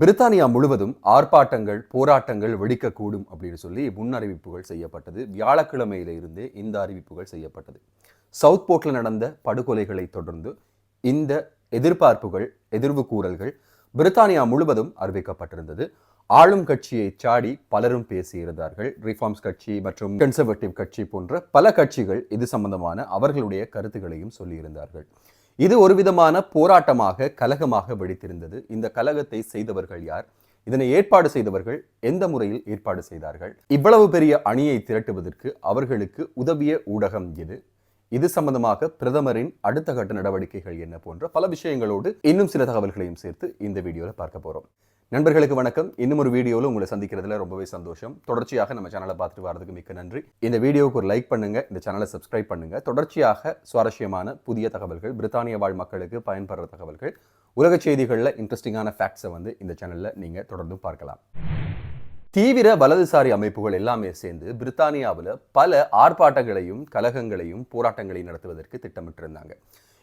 பிரித்தானியா முழுவதும் ஆர்ப்பாட்டங்கள் போராட்டங்கள் வெடிக்கக்கூடும் அப்படின்னு சொல்லி முன்னறிவிப்புகள் செய்யப்பட்டது. வியாழக்கிழமையிலிருந்தே இந்த அறிவிப்புகள் செய்யப்பட்டது. சவுத் போர்ட்ல நடந்த படுகொலைகளை தொடர்ந்து இந்த எதிர்பார்ப்புகள் எதிர்வு கூறல்கள் பிரித்தானியா முழுவதும் அறிவிக்கப்பட்டிருந்தது. ஆளும் கட்சியை சாடி பலரும் பேசியிருந்தார்கள். ரிஃபார்ம்ஸ் கட்சி மற்றும் கன்சர்வேட்டிவ் கட்சி போன்ற பல கட்சிகள் இது சம்பந்தமான அவர்களுடைய கருத்துக்களையும் சொல்லியிருந்தார்கள். இது ஒரு விதமான போராட்டமாக கலகமாக வெடித்திருந்தது. இந்த கலகத்தை செய்தவர்கள் யார்? இதனை ஏற்பாடு செய்தவர்கள் எந்த முறையில் ஏற்பாடு செய்தார்கள்? இவ்வளவு பெரிய அணியை திரட்டுவதற்கு அவர்களுக்கு உதவிய ஊடகம் எது? இது சம்பந்தமாக பிரதமரின் அடுத்த கட்ட நடவடிக்கைகள் என்ன போன்ற பல விஷயங்களோடு இன்னும் சில தகவல்களையும் சேர்த்து இந்த வீடியோவில் பார்க்க போறோம். நண்பர்களுக்கு வணக்கம். இன்னும் ஒரு வீடியோவில் உங்களை சந்திக்கிறதுல ரொம்பவே சந்தோஷம். தொடர்ச்சியாக நம்ம சேனலை பார்த்துட்டு வரதுக்கு மிக்க நன்றி. இந்த வீடியோவுக்கு ஒரு லைக் பண்ணுங்க இந்த சேனலை சப்ஸ்கிரைப் பண்ணுங்க. தொடர்ச்சியாக சுவாரஸ்யமான புதிய தகவல்கள் பிரித்தானிய வாழ் மக்களுக்கு பயன்படுற தகவல்கள் உலக செய்திகளில் இன்ட்ரெஸ்டிங்கான ஃபேக்ட்ஸை வந்து இந்த சேனலில் நீங்கள் தொடர்ந்து பார்க்கலாம். தீவிர வலதுசாரி அமைப்புகள் எல்லாமே சேர்ந்து பிரித்தானியாவில் பல ஆர்ப்பாட்டங்களையும் கலகங்களையும் போராட்டங்களையும் நடத்துவதற்கு திட்டமிட்டிருந்தாங்க.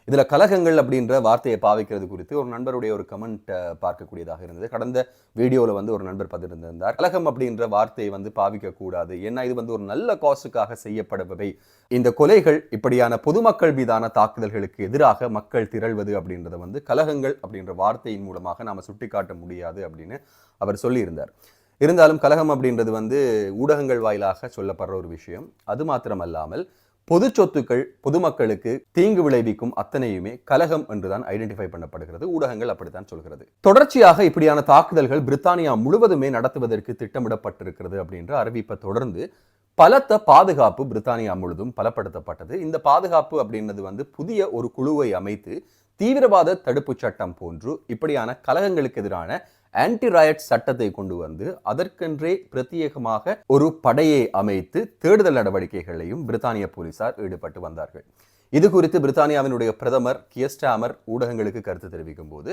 இதில் கலகங்கள் அப்படின்ற வார்த்தையை பாவிக்கிறது குறித்து ஒரு நண்பருடைய ஒரு கமெண்ட் பார்க்கக்கூடியதாக இருந்தது. கடந்த வீடியோவில் வந்து ஒரு நண்பர் பதிர்ந்திருந்தார் கலகம் அப்படின்ற வார்த்தையை வந்து பாவிக்கக்கூடாது. ஏன்னா இது வந்து ஒரு நல்ல காசுக்காக செய்யப்படுபவை. இந்த கொலைகள் இப்படியான பொதுமக்கள் மீதான தாக்குதல்களுக்கு எதிராக மக்கள் திரள்வது அப்படின்றத வந்து கலகங்கள் அப்படின்ற வார்த்தையின் மூலமாக நாம் சுட்டிக்காட்ட முடியாது அப்படின்னு அவர் சொல்லியிருந்தார். இருந்தாலும் கலகம் அப்படின்றது வந்து ஊடகங்கள் வாயிலாக சொல்லப்படுற ஒரு விஷயம். அது மாத்திரமல்லாமல் பொது சொத்துக்கள் பொதுமக்களுக்கு தீங்கு விளைவிக்கும் அத்தனையுமே கலகம் என்றுதான் ஐடென்டிஃபை பண்ணப்படுகிறது. ஊடகங்கள் அப்படித்தான் சொல்கிறது. தொடர்ச்சியாக இப்படியான தாக்குதல்கள் பிரித்தானியா முழுவதுமே நடத்துவதற்கு திட்டமிடப்பட்டிருக்கிறது அப்படின்ற அறிவிப்பை தொடர்ந்து பலத்த பாதுகாப்பு பிரித்தானியா முழுதும் பலப்படுத்தப்பட்டது. இந்த பாதுகாப்பு அப்படின்றது வந்து புதிய ஒரு குழுவை அமைத்து தீவிரவாத தடுப்பு சட்டம் போன்று இப்படியான கலகங்களுக்கு எதிரான ஆன்டி ராயட் சட்டத்தை கொண்டு வந்து அதற்கென்றே பிரத்யேகமாக ஒரு படையை அமைத்து தேடுதல் நடவடிக்கைகளையும் பிரித்தானிய போலீசார் ஈடுபட்டு வந்தார்கள். இது குறித்து பிரித்தானியாவினுடைய பிரதமர் கியஸ்டாமர் ஊடகங்களுக்கு கருத்து தெரிவிக்கும் போது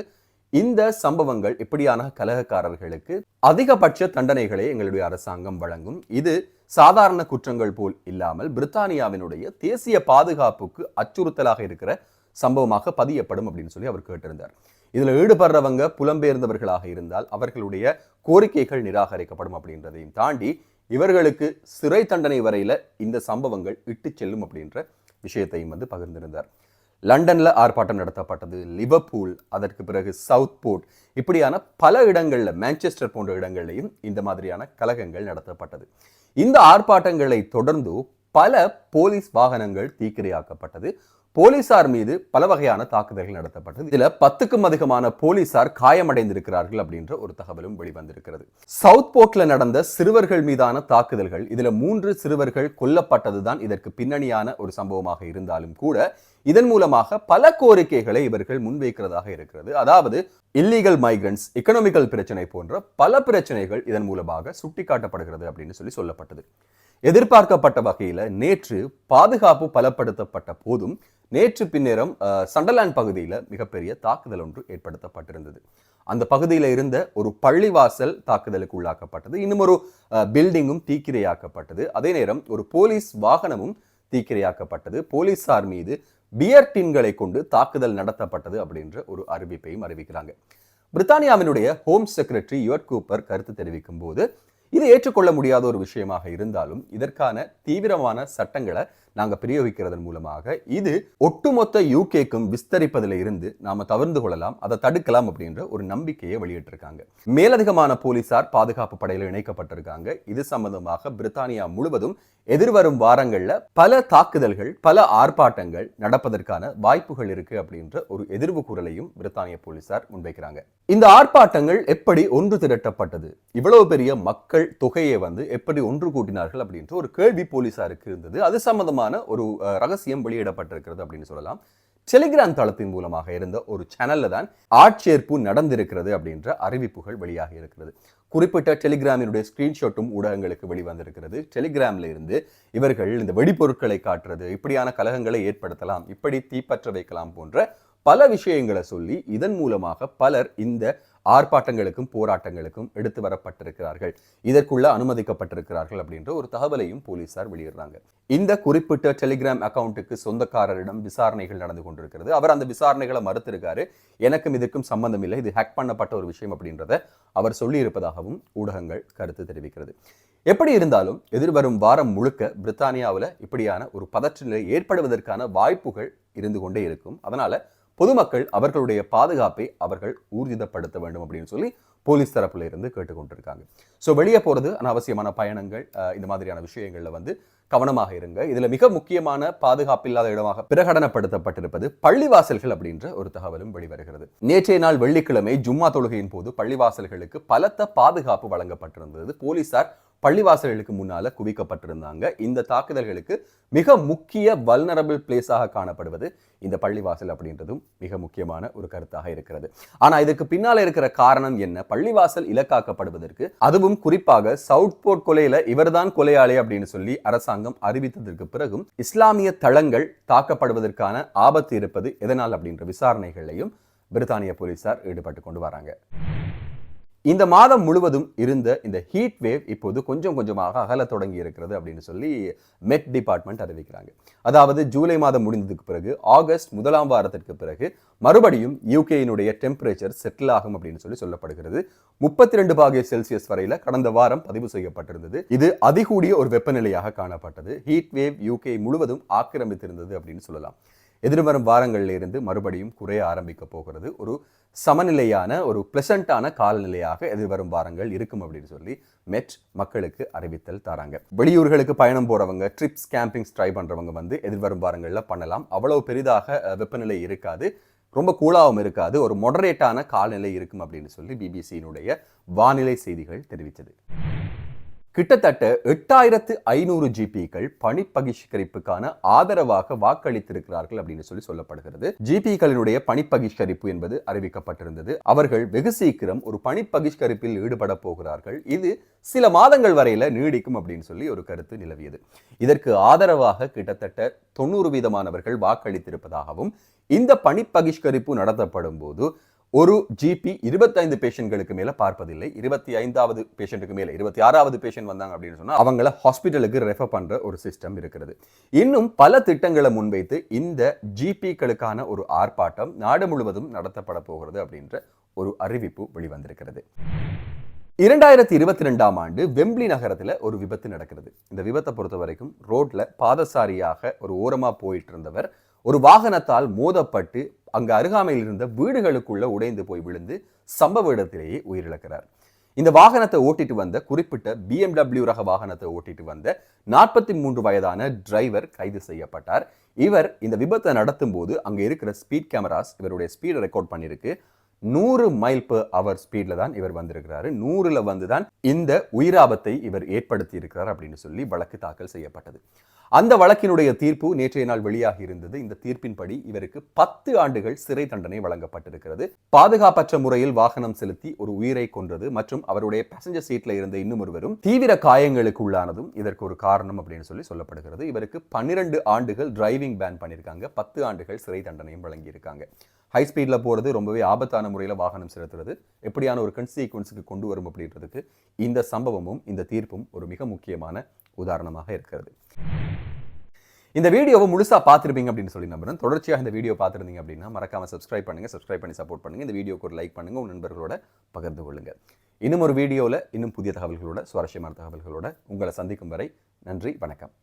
இந்த சம்பவங்கள் இப்படியான கலகக்காரர்களுக்கு அதிகபட்ச தண்டனைகளை எங்களுடைய அரசாங்கம் வழங்கும். இது சாதாரண குற்றங்கள் போல் இல்லாமல் பிரித்தானியாவினுடைய தேசிய பாதுகாப்புக்கு அச்சுறுத்தலாக இருக்கிற சம்பவமாக பதியப்படும் அப்படின்னு சொல்லி அவர் கேட்டிருந்தார். இதுல ஈடுபடுறவங்க புலம்பெயர்ந்தவர்களாக இருந்தால் அவர்களுடைய கோரிக்கைகள் நிராகரிக்கப்படும் அப்படின்றதையும் தாண்டி இவர்களுக்கு சிறை தண்டனை வரையில இந்த சம்பவங்கள் இட்டு செல்லும் அப்படின்ற விஷயத்தையும் வந்து பகிர்ந்திருந்தார். லண்டன்ல ஆர்ப்பாட்டம் நடத்தப்பட்டது லிவர்பூல் அதற்கு பிறகு சவுத் போர்ட் இப்படியான பல இடங்கள்ல மான்செஸ்டர் போன்ற இடங்கள்லையும் இந்த மாதிரியான கலகங்கள் நடத்தப்பட்டது. இந்த ஆர்ப்பாட்டங்களை தொடர்ந்து பல போலீஸ் வாகனங்கள் தீக்கிரையாக்கப்பட்டது. போலீசார் மீது பல வகையான தாக்குதல்கள் நடத்தப்பட்டது. இதுல பத்துக்கும் அதிகமான போலீசார் காயமடைந்திருக்கிறார்கள் அப்படின்ற ஒரு தகவலும் வெளிவந்திருக்கிறது. சவுத் போர்ட்ல நடந்த சிறுவர்கள் மீதான தாக்குதல்கள் இதுல மூன்று சிறுவர்கள் கொல்லப்பட்டதுதான் இதற்கு பின்னணியான ஒரு சம்பவமாக இருந்தாலும் கூட இதன் மூலமாக பல கோரிக்கைகளை இவர்கள் முன்வைக்கிறதாக இருக்கிறது. அதாவது இல்லீகல் மைக்ரன்ஸ் எக்கனாமிக்கல் பிரச்சனை போன்ற பல பிரச்சனைகள் இதன் மூலமாக சுட்டிக்காட்டப்படுகிறது அப்படின்னு சொல்லி சொல்லப்பட்டது. எதிர்பார்க்கப்பட்ட வகையில் நேற்று பாதுகாப்பு பலப்படுத்தப்பட்ட போதும் நேற்று பின்னேரம் சண்டர்லாண்ட் பகுதியில் மிகப்பெரிய தாக்குதல் ஒன்று ஏற்படுத்தப்பட்டிருந்தது. அந்த பகுதியில் இருந்த ஒரு பள்ளிவாசல் தாக்குதலுக்கு உள்ளாக்கப்பட்டது. இன்னும் ஒரு பில்டிங்கும் தீக்கிரையாக்கப்பட்டது. அதே நேரம் ஒரு போலீஸ் வாகனமும் தீக்கிரையாக்கப்பட்டது. போலீஸார் மீது பியர் டின்களை கொண்டு தாக்குதல் நடத்தப்பட்டது அப்படின்ற ஒரு அறிவிப்பையும் அறிவிக்கிறாங்க. பிரித்தானியாவினுடைய ஹோம் செக்ரட்டரி யுவர்ட் கூப்பர் கருத்து தெரிவிக்கும் போது இது ஏற்றுக்கொள்ள முடியாத ஒரு விஷயமாக இருந்தாலும் இதற்கான தீவிரமான சட்டங்களை நாங்கள் பிரயோகிக்கிறதன் மூலமாக இது ஒட்டுமொத்த யூகேக்கும் விஸ்தரிப்பதில் இருந்து நாம தவிர்ந்து கொள்ளலாம் அதை தடுக்கலாம் அப்படின்ற ஒரு நம்பிக்கையை வெளியிட்டிருக்காங்க. மேலதிகமான போலீசார் பாதுகாப்பு படையில் இணைக்கப்பட்டிருக்காங்க. இது சம்பந்தமாக பிரித்தானியா முழுவதும் எதிர்வரும் வாரங்களில் பல தாக்குதல்கள் பல ஆர்ப்பாட்டங்கள் நடப்பதற்கான வாய்ப்புகள் இருக்கு அப்படின்ற ஒரு எதிர்வு குரலையும் பிரித்தானிய போலீசார் முன்வைக்கிறாங்க. இந்த ஆர்ப்பாட்டங்கள் எப்படி ஒன்று திரட்டப்பட்டது? இவ்வளவு பெரிய மக்கள் தொகையை வந்து எப்படி ஒன்று கூட்டினார்கள் அப்படின்ற ஒரு கேள்வி போலீசாருக்கு இருந்தது. அது சம்பந்தமான ஒரு ரகசியம் வெளியிடப்பட்டிருக்கிறது அப்படின்னு சொல்லலாம். டெலிகிராம் தளத்தின் மூலமாக இருந்த ஒரு சேனல்ல தான் ஆட்சேர்ப்பு நடந்திருக்கிறது அப்படின்ற அறிவிப்புகள் வெளியாக இருக்கிறது. குறிப்பிட்ட டெலிகிராமினுடைய ஸ்கிரீன்ஷாட்டும் ஊடகங்களுக்கு வெளிவந்திருக்கிறது. டெலிகிராம்ல இருந்து இவர்கள் இந்த வெடிப்பொருட்களை காட்டுறது இப்படியான கலகங்களை ஏற்படுத்தலாம் இப்படி தீப்பற்ற வைக்கலாம் போன்ற பல விஷயங்களை சொல்லி இதன் மூலமாக பலர் இந்த ஆர்ப்பாட்டங்களுக்கும் போராட்டங்களுக்கும் எடுத்து வரப்பட்டிருக்கிறார்கள். இதற்குள்ள அனுமதிக்கப்பட்டிருக்கிறார்கள் அப்படின்ற ஒரு தகவலையும் போலீசார் வெளியிடுறாங்க. இந்த குறிப்பிட்ட டெலிகிராம் அக்கவுண்ட்டுக்கு சொந்தக்காரரிடம் விசாரணைகள் நடந்து கொண்டிருக்கிறது. அவர் அந்த விசாரணைகளை மறுத்திருக்காரு. எனக்கும் இதற்கும் சம்பந்தம் இல்லை. இது ஹேக் பண்ணப்பட்ட ஒரு விஷயம் அப்படின்றத அவர் சொல்லியிருப்பதாகவும் ஊடகங்கள் கருத்து தெரிவிக்கிறது. எப்படி இருந்தாலும் எதிர்வரும் வாரம் முழுக்க பிரித்தானியாவில் இப்படியான ஒரு பதற்ற நிலை ஏற்படுவதற்கான வாய்ப்புகள் இருந்து கொண்டே இருக்கும். அதனால் பொதுமக்கள் அவர்களுடைய பாதுகாப்பை அவர்கள் ஊர்ஜிதப்படுத்த வேண்டும் அப்படின்னு சொல்லி போலீஸ் தரப்புல இருந்து கேட்டுக்கொண்டிருக்காங்க. ஸோ வெளியே போகிறது அனாவசியமான பயணங்கள் இந்த மாதிரியான விஷயங்களில் வந்து கவனமாக இருங்க. இதுல மிக முக்கியமான பாதுகாப்பில்லாத இடமாக பிரகடனப்படுத்தப்பட்டிருப்பது பள்ளிவாசல்கள் அப்படின்ற ஒரு தகவலும் வெளிவருகிறது. நேற்றைய நாள் வெள்ளிக்கிழமை ஜும்மா தொழுகையின் போது பள்ளிவாசல்களுக்கு பலத்த பாதுகாப்பு வழங்கப்பட்டிருந்தது. போலீசார் பள்ளிவாசல்களுக்கு முன்னால குவிக்கப்பட்டிருந்தாங்க. இந்த தாக்குதல்களுக்கு மிக முக்கிய வல்னரபிள் பிளேஸாக காணப்படுவது இந்த பள்ளிவாசல் அப்படின்றதும் மிக முக்கியமான ஒரு கருத்தாக இருக்கிறது. ஆனா இதுக்கு பின்னால இருக்கிற காரணம் என்ன? பள்ளிவாசல் இலக்காக்கப்படுவதற்கு அதுவும் குறிப்பாக சவுத் போர்ட் கொலையில இவர்தான் கொலையாளி அப்படின்னு சொல்லி அரசாங்கம் அறிவித்ததற்கு பிறகும் இஸ்லாமிய தளங்கள் தாக்கப்படுவதற்கான ஆபத்து இருப்பது எதனால் அப்படின்ற விசாரணைகளையும் பிரித்தானிய போலீசார் ஈடுபட்டு கொண்டு வராங்க. இந்த மாதம் முழுவதும் இருந்த இந்த ஹீட் வேவ் இப்போது கொஞ்சம் கொஞ்சமாக அகல தொடங்கி இருக்கிறது அப்படின்னு சொல்லி மெட் டிபார்ட்மெண்ட் அறிவிக்கிறாங்க. அதாவது ஜூலை மாதம் முடிந்ததுக்கு பிறகு ஆகஸ்ட் முதலாம் வாரத்திற்கு பிறகு மறுபடியும் யூகேயினுடைய டெம்பரேச்சர் செட்டில் ஆகும் அப்படின்னு சொல்லி சொல்லப்படுகிறது. முப்பத்தி ரெண்டு பாகிய செல்சியஸ் வரையில கடந்த வாரம் பதிவு செய்யப்பட்டிருந்தது. இது அதிகூடிய ஒரு வெப்பநிலையாக காணப்பட்டது. ஹீட் வேவ் யூகே முழுவதும் ஆக்கிரமித்திருந்தது அப்படின்னு சொல்லலாம். எதிர்வரும் வாரங்களில் இருந்து மறுபடியும் குறைய ஆரம்பிக்க போகிறது. ஒரு சமநிலையான ஒரு பிளசண்டான காலநிலையாக எதிர்வரும் வாரங்கள் இருக்கும் அப்படின்னு சொல்லி மெட் மக்களுக்கு அறிவித்தல் தராங்க. வெளியூர்களுக்கு பயணம் போறவங்க ட்ரிப்ஸ் கேம்பிங்ஸ் ட்ரை பண்றவங்க வந்து எதிர்வரும் வாரங்களில் பண்ணலாம். அவ்வளவு பெரிதாக வெப்பநிலை இருக்காது. ரொம்ப கூலாவும் இருக்காது. ஒரு மொடரேட்டான காலநிலை இருக்கும் அப்படின்னு சொல்லி பிபிசியினுடைய வானிலை செய்திகள் தெரிவித்தது. கிட்டத்தட்ட எட்டாயிரத்து ஐநூறு ஜிபிக்கள் பணி பகிஷ்கரிப்புக்கான ஆதரவாக வாக்களித்திருக்கிறார்கள் அப்படின்னு சொல்லி சொல்லப்படுகிறது. ஜிபிக்களினுடைய பணி பகிஷ்கரிப்பு என்பது அறிவிக்கப்பட்டிருந்தது. அவர்கள் வெகு சீக்கிரம் ஒரு பணி பகிஷ்கரிப்பில் ஈடுபட போகிறார்கள். இது சில மாதங்கள் வரையில நீடிக்கும் அப்படின்னு சொல்லி ஒரு கருத்து நிலவியது. இதற்கு ஆதரவாக கிட்டத்தட்ட தொண்ணூறு வீதமானவர்கள் வாக்களித்திருப்பதாகவும் இந்த பணி பகிஷ்கரிப்பு நடத்தப்படும் போது ஒரு ஜிபி இருபத்தைந்து பேஷண்ட்களுக்கு மேலே பார்ப்பதில்லை. இருபத்தி ஐந்தாவது பேஷண்ட்டுக்கு மேலே இருபத்தி ஆறாவது பேஷண்ட் வந்தாங்க அப்படின்னு சொன்னால் அவங்கள ஹாஸ்பிட்டலுக்கு ரெஃபர் பண்ணுற ஒரு சிஸ்டம் இருக்கிறது. இன்னும் பல திட்டங்களை முன்வைத்து இந்த ஜிபிக்களுக்கான ஒரு ஆர்ப்பாட்டம் நாடு முழுவதும் நடத்தப்பட போகிறது அப்படின்ற ஒரு அறிவிப்பு வெளிவந்திருக்கிறது. இரண்டாயிரத்தி இருபத்தி ரெண்டாம் ஆண்டு வெம்பிளி நகரத்தில் ஒரு விபத்து நடக்கிறது. இந்த விபத்தை பொறுத்த வரைக்கும் ரோட்டில் பாதசாரியாக ஒரு ஓரமாக போயிட்டு இருந்தவர் ஒரு வாகனத்தால் மோதப்பட்டு அங்கு அருகாமையில் இருந்த வீடுகளுக்குள்ள உடைந்து போய் விழுந்து சம்பவ இடத்திலேயே உயிரிழக்கிறார். இந்த வாகனத்தை ஓட்டிட்டு வந்த குறிப்பிட்ட பிஎம்டபிள்யூ ரக வாகனத்தை ஓட்டிட்டு வந்த நாற்பத்தி மூன்று வயதான டிரைவர் கைது செய்யப்பட்டார். இவர் இந்த விபத்தை நடத்தும் போது அங்க இருக்கிற ஸ்பீட் கேமராஸ் இவருடைய ஸ்பீடை ரெக்கார்ட் பண்ணியிருக்கு. நூறு மைல் பர் அவர் ஸ்பீட்ல தான் இவர் வந்திருக்கிறாரு. நூறுல வந்து தான் இந்த உயிராபத்தை இவர் ஏற்படுத்தி இருக்கிறார் அப்படின்னு சொல்லி வழக்கு தாக்கல் செய்யப்பட்டது. அந்த வழக்கினுடைய தீர்ப்பு நேற்றைய நாள் வெளியாகி இருந்தது. இந்த தீர்ப்பின்படி இவருக்கு பத்து ஆண்டுகள் சிறை தண்டனை வழங்கப்பட்டிருக்கிறது. பாதுகாப்பற்ற முறையில் வாகனம் செலுத்தி ஒரு உயிரை கொன்றது மற்றும் அவருடைய பேசஞ்சர் சீட்ல இருந்த இன்னும் ஒருவரும் தீவிர காயங்களுக்கு உள்ளானதும் இதற்கு ஒரு காரணம் அப்படின்னு சொல்லி சொல்லப்படுகிறது. இவருக்கு பன்னிரண்டு ஆண்டுகள் டிரைவிங் பேன் பண்ணியிருக்காங்க. பத்து ஆண்டுகள் சிறை தண்டனையும் வழங்கியிருக்காங்க. ஹை ஸ்பீடில் போகிறது ரொம்பவே ஆபத்தான முறையில் வாகனம் செலுத்துறது. எப்படியான ஒரு கன்சீக்வன்ஸுக்கு கொண்டு வரும் அப்படின்றதுக்கு இந்த சம்பவமும் இந்த தீர்ப்பும் ஒரு மிக முக்கியமான உதாரணமாக இருக்கிறது. இந்த வீடியோவை முழுசா பார்த்துருப்பீங்க அப்படின்னு சொல்லி நம்புறேன். தொடர்ச்சியாக இந்த வீடியோ பார்த்துருந்தீங்க அப்படின்னா மறக்காம சப்ஸ்கிரைப் பண்ணுங்க சப்ஸ்கிரைப் பண்ணி சப்போர்ட் பண்ணுங்கள் இந்த வீடியோக்கு ஒரு லைக் பண்ணுங்க உங்கள் நண்பர்களோட பகிர்ந்து கொள்ளுங்க. இன்னும் ஒரு வீடியோவில் இன்னும் புதிய தகவல்களோட சுவாரஸ்யமான தகவல்களோட உங்களை சந்திக்கும் வரை நன்றி வணக்கம்.